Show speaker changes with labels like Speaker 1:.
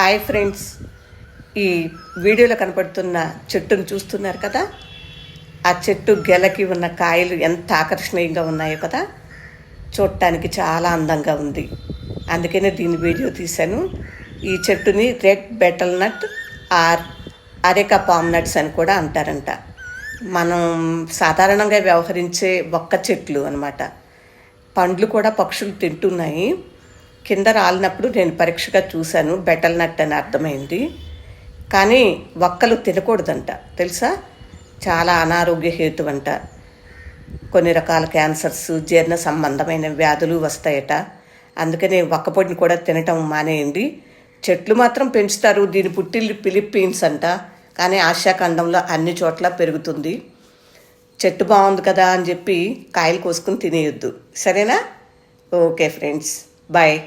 Speaker 1: Hi friends. ఈ వీడియోలో కనపడుతున్న చెట్టును చూస్తున్నారు కదా? ఆ చెట్టు గెలకి ఉన్న కాయలు ఎంత ఆకర్షణీయంగా ఉన్నాయో కదా? చూడటానికి చాలా అందంగా ఉంది. అందుకనే దీని వీడియో తీశాను. ఈ చెట్టుని red betel nut or areca palm nuts అని కూడా అంటారంట. మనం సాధారణంగా వ్యవహరించే ఒక్క చెట్లు అనమాట పండ్లు కూడా పక్షులు తింటున్నాయి. కింద రాలినప్పుడు నేను పరీక్షగా చూశాను బెటల్ నట్ అని అర్థమైంది. కానీ ఒక్కలు తినకూడదంట తెలుసా? చాలా అనారోగ్య హేతు అంట కొన్ని రకాల క్యాన్సర్స్ జీర్ణ సంబంధమైన వ్యాధులు వస్తాయట. అందుకనే ఒక్కపొడిని కూడా తినటం మానేయండి. చెట్లు మాత్రం పెంచుతారు దీని పుట్టిల్లు ఫిలిప్పీన్స్ అంట. కానీ ఆశాఖండంలో అన్ని చోట్ల పెరుగుతుంది. చెట్టు బాగుంది కదా అని చెప్పి కాయలు కోసుకుని తినేయొద్దు. సరేనా? Okay friends. బాయ్.